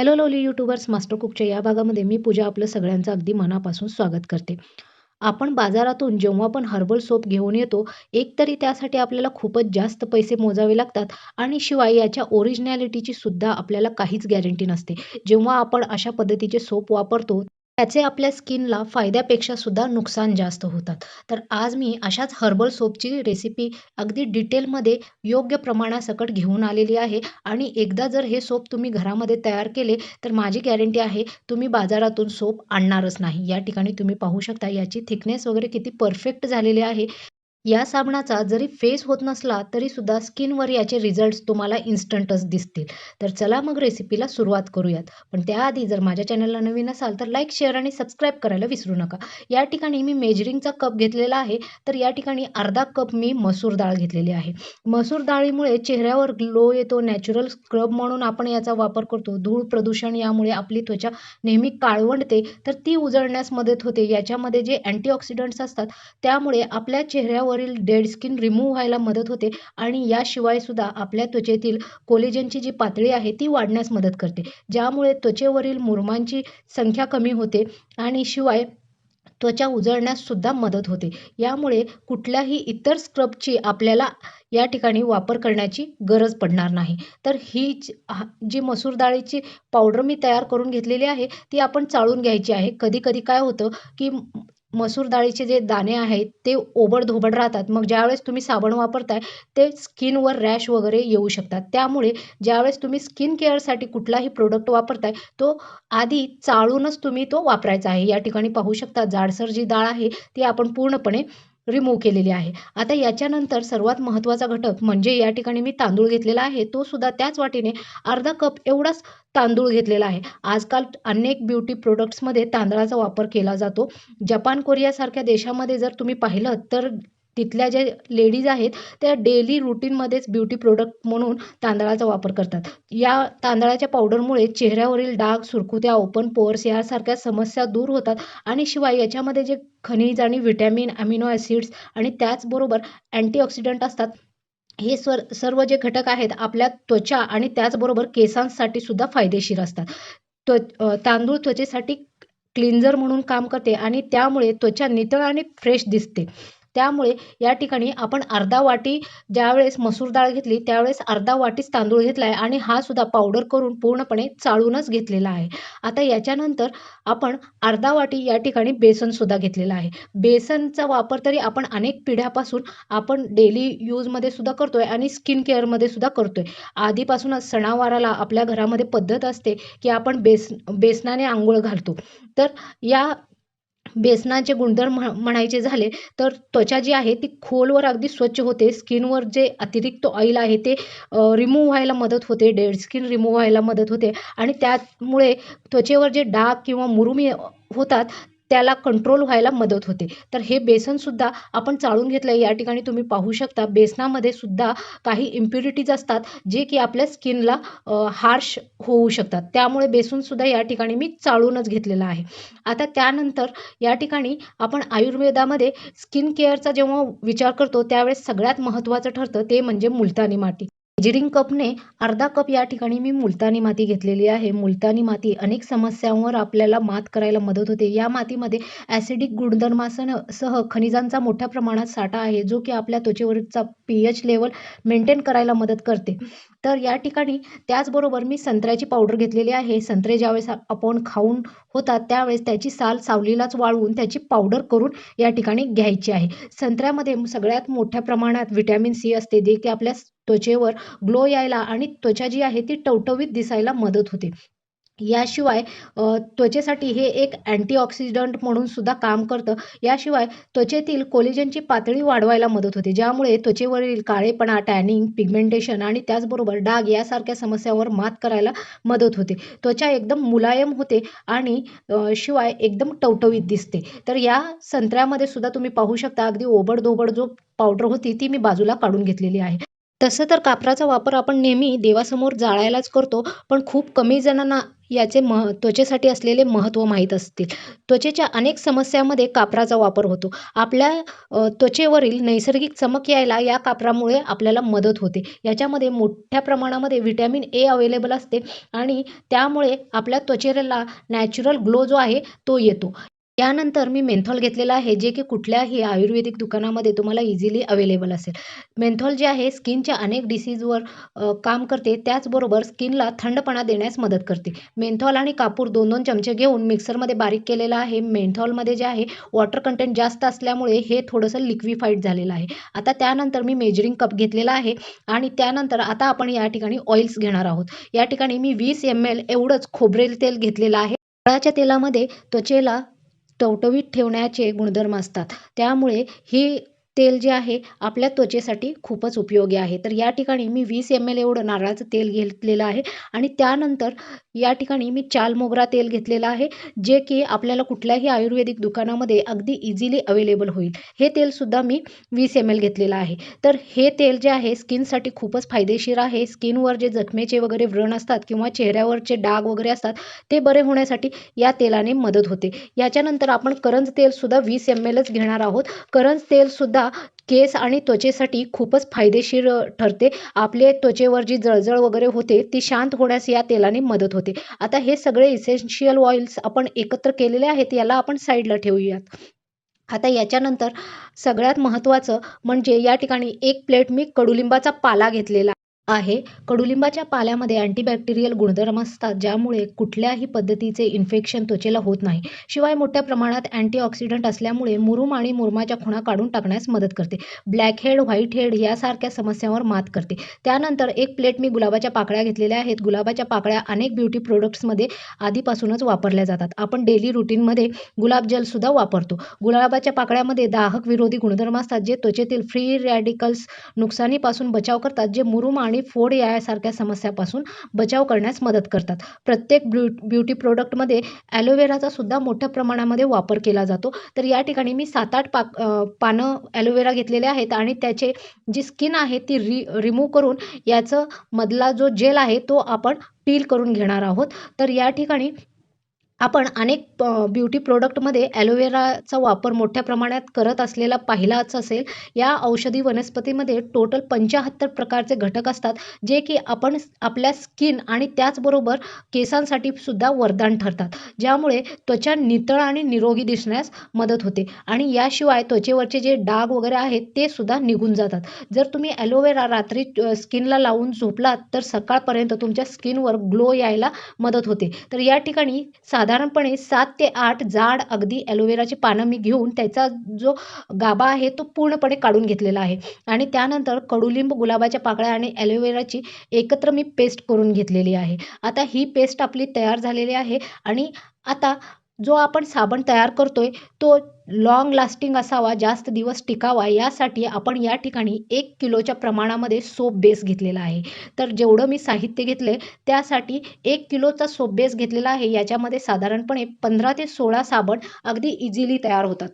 Hello lovely YouTubers master कुकच्या या भागामध्ये मी पूजा आपलं सगळ्यांचं अगदी मनापासून स्वागत करते. आपण बाजारातून जेव्हा पण हर्बल सोप घेऊन येतो एक तरी त्यासाठी आपल्याला खूपच जास्त पैसे मोजावे लागतात आणि शिवाय याच्या ओरिजिनॅलिटीची सुद्धा आपल्याला काहीच गॅरंटी नसते. जेव्हा आपण अशा पद्धतीचे सोप वापरतो त्याचे आपल्या स्किनला फायद्यापेक्षा सुद्धा नुकसान जास्त होतात. तर आज मी अशाच हर्बल सोपची रेसिपी अगदी डिटेलमध्ये योग्य प्रमाणासकट घेऊन आलेली आहे आणि एकदा जर हे सोप तुम्ही घरामध्ये तयार केले तर माझी गॅरंटी आहे तुम्ही बाजारातून सोप आणणारच नाही. या ठिकाणी तुम्ही पाहू शकता याची थिकनेस वगैरे किती परफेक्ट झालेली आहे. या साबणाचा जरी फेस होत नसला तरीसुद्धा स्किनवर याचे रिझल्ट्स तुम्हाला इन्स्टंटच दिसतील. तर चला मग रेसिपीला सुरुवात करूयात. पण त्याआधी जर माझ्या चॅनलला नवीन असाल तर लाईक शेअर आणि सबस्क्राईब करायला विसरू नका. या ठिकाणी मी मेजरिंगचा कप घेतलेला आहे. तर या ठिकाणी अर्धा कप मी मसूर डाळ घेतलेली आहे. मसूर डाळीमुळे चेहऱ्यावर ग्लो येतो नॅचरल स्क्रब म्हणून आपण याचा वापर करतो. धूळ प्रदूषण यामुळे आपली त्वचा नेहमी काळवंडते. तर ती उजळण्यास मदत होते. याच्यामध्ये जे अँटीऑक्सिडंट्स असतात त्यामुळे आपल्या चेहऱ्यावर वरील डेड स्किन रिमूव्ह व्हायला मदत होते आणि याशिवाय सुद्धा आपल्या त्वचेतील कोलेजनची जी पातळी आहे ती वाढण्यास मदत करते. ज्यामुळे त्वचेवरील मुरमांची संख्या कमी होते आणि शिवाय त्वचा उजळण्यास सुद्धा मदत होते. यामुळे कुठल्याही इतर स्क्रबची आपल्याला या ठिकाणी वापर करण्याची गरज पडणार नाही. तर ही जी मसूर डाळीची पावडर मी तयार करून घेतलेली आहे ती आपण चाळून घ्यायची आहे. कधी कधी काय होतं की मसूर डाळीचे जे दाणे आहेत ते ओबडधोबड राहतात. मग ज्यावेळेस तुम्ही साबण वापरताय ते स्किनवर रॅश वगैरे येऊ शकतात. त्यामुळे ज्यावेळेस तुम्ही स्किन केअरसाठी कुठलाही प्रोडक्ट वापरताय तो आधी चाळूनच तुम्ही तो वापरायचा आहे. या ठिकाणी पाहू शकता जाडसर जी डाळ आहे ती आपण पूर्णपणे रिमूव्ह केलेली आहे. आता याच्यानंतर सर्वात महत्त्वाचा घटक म्हणजे या ठिकाणी मी तांदूळ घेतलेला आहे. तो सुद्धा त्याच वाटीने अर्धा कप एवढाच तांदूळ घेतलेला आहे. आजकाल अनेक ब्युटी प्रोडक्ट्समध्ये तांदळाचा वापर केला जातो. जपान कोरियासारख्या देशामध्ये जर तुम्ही पाहिलं तर तिथल्या ज्या लेडीज आहेत त्या डेली रुटीनमध्येच ब्युटी प्रोडक्ट म्हणून तांदळाचा वापर करतात. या तांदळाच्या पावडरमुळे चेहऱ्यावरील डाग सुरकुत्या ओपन पोअर्स यासारख्या समस्या दूर होतात आणि शिवाय याच्यामध्ये जे खनिज आणि व्हिटॅमिन अमिनो ॲसिड्स आणि त्याचबरोबर अँटीऑक्सिडंट असतात हे स्वर सर्व जे घटक आहेत आपल्या त्वचा आणि त्याचबरोबर केसांसाठी सुद्धा फायदेशीर असतात. त्व तांदूळ त्वचेसाठी क्लिन्झर म्हणून काम करते आणि त्यामुळे त्वचा नितळ आणि फ्रेश दिसते. त्यामुळे या ठिकाणी आपण अर्धा वाटी ज्यावेळेस मसूर डाळ घेतली त्यावेळेस अर्धा वाटीच तांदूळ घेतला आहे आणि हा सुद्धा पावडर करून पूर्णपणे चाळूनच घेतलेला आहे. आता याच्यानंतर आपण अर्धा वाटी या ठिकाणी बेसनसुद्धा घेतलेला आहे. बेसनचा वापर तरी आपण अनेक पिढ्यापासून आपण डेली यूजमध्ये सुद्धा करतो आहे आणि स्किन केअरमध्ये सुद्धा करतो आहे आधीपासूनच सणावाराला आपल्या घरामध्ये पद्धत असते की आपण बेस बेसनाने आंघोळ घालतो. तर या बेसनाचे गुणधर्म म्हणायचे झाले तर त्वचा जी आहे ती खोलवर अगदी स्वच्छ होते. स्किनवर जे अतिरिक्त ऑइल आहे ते रिमूव्ह व्हायला मदत होते. डेड स्किन रिमूव्ह व्हायला मदत होते. आणि त्यामुळे त्वचेवर जे डाग किंवा मुरुमी होतात त्याला कंट्रोल व्हायला मदत होते. तर हे बेसनसुद्धा आपण चाळून घेतलं आहे या ठिकाणी तुम्ही पाहू शकता बेसनामध्ये सुद्धा काही इम्प्युरिटीज असतात जे की आपल्या स्किनला हार्श होऊ शकतात. त्यामुळे बेसनसुद्धा या ठिकाणी मी चाळूनच घेतलेलं आहे. आता त्यानंतर या ठिकाणी आपण आयुर्वेदामध्ये स्किन केअरचा जेव्हा विचार करतो त्यावेळेस सगळ्यात महत्त्वाचं ठरतं ते म्हणजे मुलतानी माती मेजरिंग कपने अर्धा कप या ठिकाणी मी मुलतानी माती घेतलेली आहे. मुलतानी माती अनेक समस्यांवर आपल्याला मात करायला मदत होते. या मातीमध्ये ॲसिडिक गुणधर्मासह सह खनिजांचा मोठ्या प्रमाणात साठा आहे जो की आपल्या त्वचेवरचा पी एच लेवल मेंटेन करायला मदत करते. तर या ठिकाणी त्याचबरोबर मी संत्र्याची पावडर घेतलेली आहे. संत्रे ज्यावेळेस आपण खाऊन होतात त्यावेळेस त्याची साल सावलीलाच वाळवून त्याची पावडर करून या ठिकाणी घ्यायची आहे. संत्र्यामध्ये सगळ्यात मोठ्या प्रमाणात व्हिटॅमिन सी असते जे की आपल्या त्वचेवर ग्लो यायला आणि त्वचा जी आहे ती टवटवीत दिसायला मदत होते. याशिवाय त्वचेसाठी हे एक अँटीऑक्सिडंट म्हणून सुद्धा काम करतं. याशिवाय त्वचेतील कोलेजनची पातळी वाढवायला मदत होते ज्यामुळे त्वचेवरील काळेपणा टॅनिंग पिगमेंटेशन आणि त्याचबरोबर डाग यासारख्या समस्यांवर मात करायला मदत होते. त्वचा एकदम मुलायम होते आणि शिवाय एकदम टवटवीत दिसते. तर या संत्र्यामध्ये सुद्धा तुम्ही पाहू शकता अगदी ओबडधोबड जो पावडर होती ती मी बाजूला काढून घेतलेली आहे. तसं तर कापराचा वापर आपण नेहमी देवासमोर जाळायलाच करतो पण खूप कमी जणांना याचे मह त्वचेसाठी असलेले महत्त्व माहीत असतील. त्वचेच्या अनेक समस्यामध्ये कापराचा वापर होतो. आपल्या त्वचेवरील नैसर्गिक चमक यायला या कापरामुळे आपल्याला मदत होते. याच्यामध्ये मोठ्या प्रमाणामध्ये व्हिटॅमिन ए अवेलेबल असते आणि त्यामुळे आपल्या त्वचेला नॅचरल ग्लो जो आहे तो येतो. त्यानंतर मी मेंथॉल घेतलेला आहे जे की कुठल्याही आयुर्वेदिक दुकानामध्ये तुम्हाला इझिली अवेलेबल असेल. मेंथॉल जे आहे स्किनच्या अनेक डिसीजवर काम करते. त्याचबरोबर स्किनला थंडपणा देण्यास मदत करते. मेंथॉल आणि कापूर दोन दोन चमचे घेऊन मिक्सरमध्ये बारीक केलेलं आहे. मेंथॉलमध्ये जे आहे वॉटर कंटेंट जास्त असल्यामुळे हे थोडंसं लिक्विफाईड झालेलं आहे. आता त्यानंतर मी मेजरिंग कप घेतलेला आहे आणि त्यानंतर आता आपण या ठिकाणी ऑइल्स घेणार आहोत. या ठिकाणी मी वीस एम एल एवढंच खोबरेल तेल घेतलेलं आहे. नारळाच्या तेलामध्ये त्वचेला टवटवीत ठेवण्याचे गुणधर्म असतात. त्यामुळे ही तेल जे आहे आपल्या त्वचेसाठी खूपच उपयोगी आहे. तर या ठिकाणी मी वीस एम एल एवढं नारळाचं तेल घेतलेलं आहे आणि त्यानंतर या ठिकाणी मी चाल मोगरा तेल घेतलेलं आहे जे की आपल्याला कुठल्याही आयुर्वेदिक दुकानामध्ये अगदी इझिली अवेलेबल होईल. हे तेलसुद्धा मी वीस एम एल घेतलेलं आहे. तर हे तेल जे आहे स्किनसाठी खूपच फायदेशीर आहे. स्किनवर जे जखमेचे वगैरे व्रण असतात किंवा चेहऱ्यावरचे डाग वगैरे असतात ते बरे होण्यासाठी या तेलाने मदत होते. याच्यानंतर आपण करंज तेलसुद्धा वीस एम एलच घेणार आहोत. करंज तेलसुद्धा केस आणि त्वचेसाठी खूपच फायदेशीर ठरते. आपले त्वचेवर जी जळजळ वगैरे होते ती शांत होण्यास या तेलाने मदत होते. आता हे सगळे इसेन्शियल ऑइल्स आपण एकत्र केलेले आहेत याला आपण साईडला ठेवूयात. आता याच्यानंतर सगळ्यात महत्त्वाचं म्हणजे या ठिकाणी एक प्लेट मी कडुलिंबाचा पाला घेतलेला आहे. कडुलिंबाच्या पाल्यामध्ये अँटीबॅक्टेरियल गुणधर्म असतात ज्यामुळे कुठल्याही पद्धतीचे इन्फेक्शन त्वचेला होत नाही. शिवाय मोठ्या प्रमाणात अँटीऑक्सिडंट असल्यामुळे मुरुम आणि मुरुमाच्या खुणा काढून टाकण्यास मदत करते. ब्लॅक हेड व्हाईट हेड यासारख्या समस्यांवर मात करते. त्यानंतर एक प्लेट मी गुलाबाच्या पाकळ्या घेतलेल्या आहेत. गुलाबाच्या पाकळ्या अनेक ब्युटी प्रोडक्ट्समध्ये आधीपासूनच वापरल्या जातात. आपण डेली रुटीनमध्ये गुलाबजलसुद्धा वापरतो. गुलाबाच्या पाकळ्यामध्ये दाहक विरोधी गुणधर्म असतात जे त्वचेतील फ्री रॅडिकल्स नुकसानीपासून बचाव करतात जे मुरुम आणि फोड यासारख्या समस्यापासून बचाव करण्यास मदत करतात. प्रत्येक ब्यु ब्युटी प्रोडक्टमध्ये ॲलोवेराचा सुद्धा मोठ्या प्रमाणामध्ये वापर केला जातो. तर या ठिकाणी मी सात आठ पाक पानं ॲलोवेरा घेतलेले आहेत आणि त्याचे जी स्किन आहे ती रि रिमूव्ह करून याचं मधला जो जेल आहे तो आपण पील करून घेणार आहोत. तर या ठिकाणी आपण अनेक ब्युटी प्रोडक्टमध्ये ॲलोवेराचा वापर मोठ्या प्रमाणात करत असलेला पाहिलाच असेल या औषधी वनस्पतीमध्ये टोटल पंचाहत्तर प्रकारचे घटक असतात जे की आपण आपल्या स्किन आणि त्याचबरोबर केसांसाठी सुद्धा वरदान ठरतात ज्यामुळे त्वचा नितळ आणि निरोगी दिसण्यास मदत होते. आणि याशिवाय त्वचेवरचे जे डाग वगैरे आहेत ते सुद्धा निघून जातात. जर तुम्ही ॲलोवेरा रात्री स्किनला लावून झोपलात तर सकाळपर्यंत तुमच्या स्किनवर ग्लो यायला मदत होते. तर या ठिकाणी साधारणपणे सात ते आठ जाड अगदी ॲलोवेराची पानं मी घेऊन त्याचा जो गाभा आहे तो पूर्णपणे काढून घेतलेला आहे. आणि त्यानंतर कडुलिंब गुलाबाच्या पाकळ्या आणि ॲलोवेराची एकत्र मी पेस्ट करून घेतलेली आहे. आता ही पेस्ट आपली तयार झालेली आहे आणि आता जो आपण साबण तयार करतोय तो लॉंग लास्टिंग असावा जास्त दिवस टिकावा यासाठी आपण या ठिकाणी एक किलोच्या प्रमाणामध्ये सोप बेस घेतलेला आहे. तर जेवढं मी साहित्य घेतलं त्यासाठी एक किलोचा सोप बेस घेतलेला आहे. याच्यामध्ये साधारणपणे पंधरा ते सोळा साबण अगदी इझिली तयार होतात.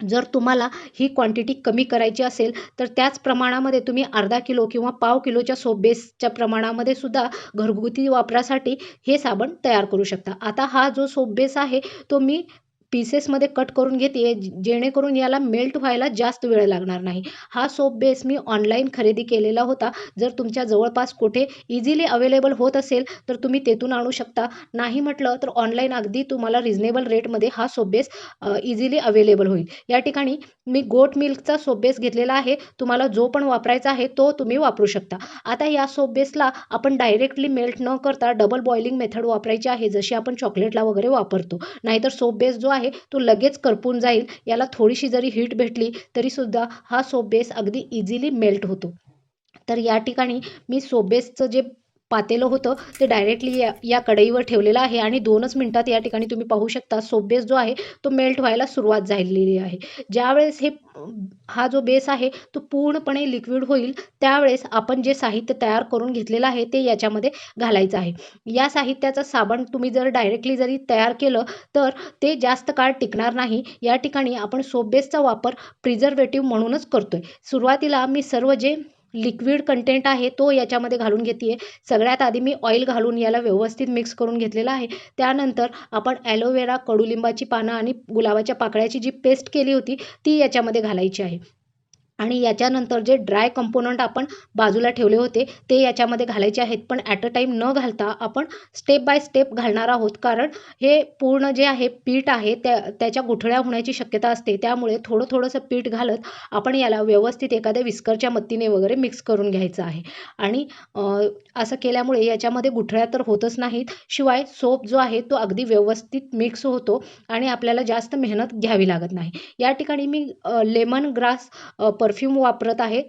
जर तुम्हाला ही क्वांटिटी कमी करायची असेल तर त्याच प्रमाणामध्ये तुम्ही अर्धा किलो किंवा पाव किलोच्या सोप बेसच्या प्रमाणामध्ये सुद्धा घरगुती वापरासाठी हे साबण तयार करू शकता. आता हा जो सोप बेस आहे तो मी पीसेसमध्ये कट करून घेते जेणेकरून याला मेल्ट व्हायला जास्त वेळ लागणार नाही. हा सोप बेस मी ऑनलाईन खरेदी केलेला होता. जर तुमच्या जवळपास कुठे इझिली अवेलेबल होत असेल तर तुम्ही तेथून आणू शकता. नाही म्हटलं तर ऑनलाईन अगदी तुम्हाला रिझनेबल रेटमध्ये हा सोप बेस इझिली अवेलेबल होईल. या ठिकाणी मी गोट मिल्कचा सोप बेस घेतलेला आहे. तुम्हाला जो पण वापरायचा आहे तो तुम्ही वापरू शकता. आता या सोप बेसला आपण डायरेक्टली मेल्ट न करता डबल बॉइलिंग मेथड वापरायची आहे जशी आपण चॉकलेटला वगैरे वापरतो. नाहीतर सोप बेस जो आहे तो लगेच करपून जाईल. याला थोडीशी जरी हीट भेटली तरीसुद्धा हा सोप बेस अगदी इझिली मेल्ट होतो. तर या ठिकाणी मी सोप बेसचं जे पातेलं होतं ते डायरेक्टली या या कढईवर ठेवलेलं आहे आणि दोनच मिनटात या ठिकाणी तुम्ही पाहू शकता सो बेस जो आहे तो मेल्ट व्हायला सुरुवात झालेली आहे. ज्यावेळेस हे हा जो बेस आहे तो पूर्णपणे लिक्विड होईल त्यावेळेस आपण जे साहित्य तयार करून घेतलेलं आहे ते याच्यामध्ये घालायचं आहे. या साहित्याचं साबण तुम्ही जर डायरेक्टली जरी तयार केलं तर ते जास्त काळ टिकणार नाही. या ठिकाणी आपण सोप बेसचा वापर प्रिझर्वेटिव्ह म्हणूनच करतोय. सुरुवातीला मी सर्व जे लिक्विड कंटेंट आहे तो याच्यामध्ये घालून घेते आहे सगळ्यात आधी मी ऑइल घालून याला व्यवस्थित मिक्स करून घेतलेला आहे. त्यानंतर आपण ॲलोवेरा कडुलिंबाची पानं आणि गुलाबाच्या पाकळ्याची जी पेस्ट केली होती ती याच्यामध्ये घालायची आहे. आणि याच्यानंतर जे ड्राय कंपोनंट आपण बाजूला ठेवले होते ते याच्यामध्ये घालायचे आहेत. पण ॲट अ टाईम न घालता आपण स्टेप बाय स्टेप घालणार आहोत. कारण हे पूर्ण जे आहे पीठ आहे त्या त्याच्या गुठळ्या होण्याची शक्यता असते. त्यामुळे थोडं थोडंसं पीठ घालत आपण याला व्यवस्थित एखाद्या विस्करच्या मत्तीने वगैरे मिक्स करून घ्यायचं आहे. आणि असं केल्यामुळे याच्यामध्ये गुठळ्या तर होतच नाहीत. शिवाय सोप जो आहे तो अगदी व्यवस्थित मिक्स होतो आणि आपल्याला जास्त मेहनत घ्यावी लागत नाही. या ठिकाणी मी लेमन ग्रास परफ्यूम वापरत आहे.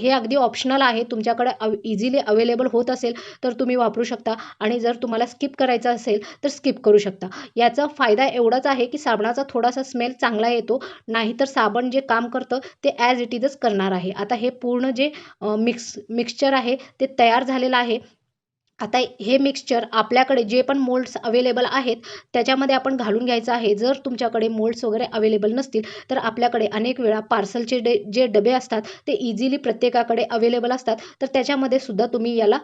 हे अगदी ऑप्शनल आहे. तुमच्याकडे अव इझिली अवेलेबल होत असेल तर तुम्ही वापरू शकता. आणि जर तुम्हाला स्किप करायचं असेल तर स्किप करू शकता. याचा फायदा एवढाच आहे की साबणाचा थोडासा स्मेल चांगला येतो. नाहीतर साबण जे काम करतं ते ॲज इट इजच करणार आहे. आता हे पूर्ण जे मिक्स मिक्सचर आहे ते तयार झालेलं आहे. आता हे मिक्सचर आपल्याकडे जे पण मोल्ड्स अवेलेबल आहेत त्याच्यामध्ये आपण घालून घ्यायचं आहे. जर तुमच्याकडे मोल्ड्स वगैरे अवेलेबल नसतील तर आपल्याकडे अनेक वेळा पार्सलचे डे जे डबे असतात ते इझिली प्रत्येकाकडे अवेलेबल असतात. तर त्याच्यामध्ये सुद्धा तुम्ही याला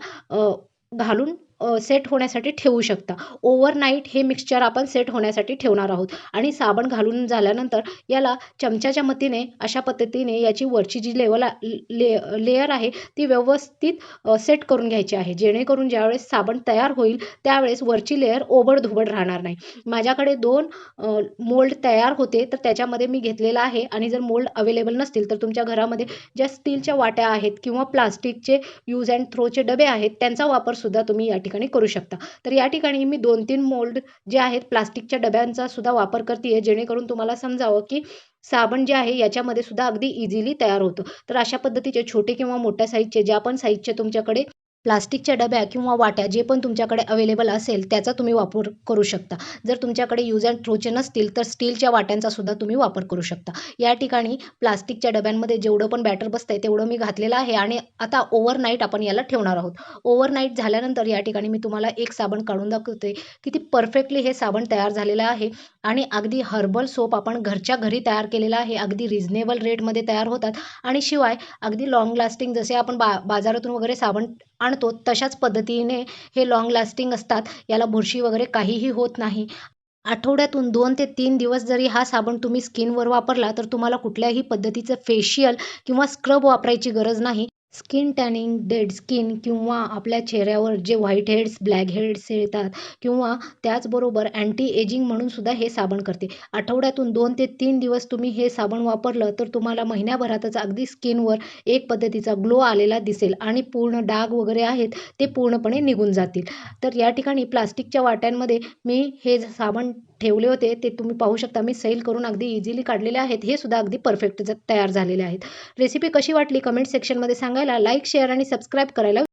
घालून सेट होण्यासाठी ठेवू शकता. ओव्हरनाईट हे मिक्सचर आपण सेट होण्यासाठी ठेवणार आहोत. आणि साबण घालून झाल्यानंतर याला चमच्याच्या मतीने अशा पद्धतीने याची वरची जी लेवल ले लेयर आहे ती व्यवस्थित सेट करून घ्यायची आहे. जेणेकरून ज्यावेळेस साबण तयार होईल त्यावेळेस वरची लेयर ओबडधोबड राहणार नाही. माझ्याकडे दोन मोल्ड तयार होते तर त्याच्यामध्ये मी घेतलेला आहे. आणि जर मोल्ड अवेलेबल नसतील तर तुमच्या घरामध्ये ज्या स्टीलच्या वाट्या आहेत किंवा प्लास्टिकचे यूज अँड थ्रोचे डबे आहेत त्यांचा वापरसुद्धा तुम्ही या ठिकाणी करू शकता. तर या ठिकाणी मी दोन तीन मोल्ड जे आहेत प्लास्टिकच्या डब्यांचा सुद्धा वापर करते आहे जेणेकरून तुम्हाला समजावं की साबण जे आहे याच्यामध्ये सुद्धा अगदी इझिली तयार होतं. तर अशा पद्धतीचे छोटे किंवा मोठ्या साईजचे ज्या पण साईजचे तुमच्याकडे प्लास्टिकच्या डब्या किंवा वाट्या जे पण तुमच्याकडे अवेलेबल असेल त्याचा तुम्ही वापर करू शकता. जर तुमच्याकडे यूज अँड थ्रोचे नसतील तर स्टीलच्या वाट्यांचा सुद्धा तुम्ही वापर करू शकता. या ठिकाणी प्लास्टिकच्या डब्यांमध्ये जेवढं पण बॅटर बसतं आहे तेवढं मी घातलेलं आहे आणि आता ओव्हरनाईट आपण याला ठेवणार आहोत. ओव्हरनाईट झाल्यानंतर या ठिकाणी मी तुम्हाला एक साबण काढून दाखवते किती परफेक्टली हे साबण तयार झालेलं आहे. आणि अगदी हर्बल सोप आपण घरच्या घरी तयार केलेला आहे अगदी रिझनेबल रेटमध्ये तयार होतात. आणि शिवाय अगदी लाँग लास्टिंग जसे आपण बा बाजारातून वगैरे साबण आणतो तशाच पद्धतीने हे लाँग लास्टिंग असतात. याला बुरशी वगैरे काहीही होत नाही. आठवड्यातून दोन ते तीन दिवस जरी हा साबण तुम्ही स्किनवर वापरला तर तुम्हाला कुठल्याही पद्धतीचं फेशियल किंवा स्क्रब वापरायची गरज नाही. स्किन टॅनिंग डेड स्किन किंवा आपल्या चेहऱ्यावर जे व्हाईट हेड्स ब्लॅक हेड्स येतात किंवा त्याचबरोबर अँटी एजिंग म्हणून सुद्धा हे साबण करते. आठवड्यातून दोन ते तीन दिवस तुम्ही हे साबण वापरलं तर तुम्हाला महिन्याभरातच अगदी स्किनवर एक पद्धतीचा ग्लो आलेला दिसेल आणि पूर्ण डाग वगैरे आहेत ते पूर्णपणे निघून जातील. तर या ठिकाणी प्लास्टिकच्या वाट्यांमध्ये मी हे साबण ठेवले होते ते तुम्ही पाहू शकता. मी सैल करून अगदी इझिली काढलेले आहेत. हे सुद्धा अगदी परफेक्ट तयार झालेले आहेत. रेसिपी कशी वाटली? कमेंट सेक्शनमध्ये सांगायला. लाईक शेअर आणि सबस्क्राईब करायला